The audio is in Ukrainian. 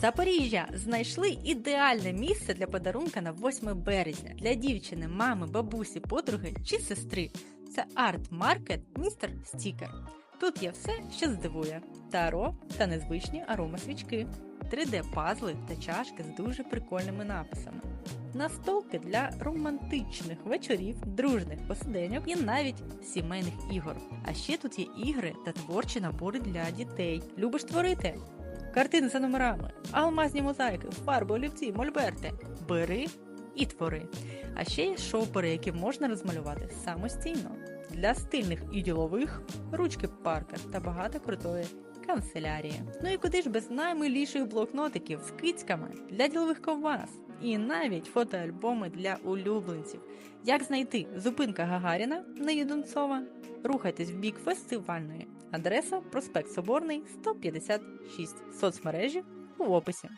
Запоріжжя знайшли ідеальне місце для подарунка на 8 березня для дівчини, мами, бабусі, подруги чи сестри. Це арт-маркет Містер Стікер. Тут є все, що здивує: таро та незвичні аромасвічки, 3D-пазли та чашки з дуже прикольними написами. Настолки для романтичних вечорів, дружних посиденьок і навіть сімейних ігор. А ще тут є ігри та творчі набори для дітей. Любиш творити? Картини за номерами, алмазні мозаїки, фарби, олівці, мольберти. Бери і твори. А ще є шопери, які можна розмалювати самостійно. Для стильних і ділових ручки паркер та багато крутої канцелярії. Ну і куди ж без наймиліших блокнотиків з кицьками для ділових ковбас. І навіть фотоальбоми для улюбленців. Як знайти зупинка Гагаріна на Єдунцова? Рухайтесь в бік фестивальної. Адреса проспект Соборний 156. Соцмережі у описі.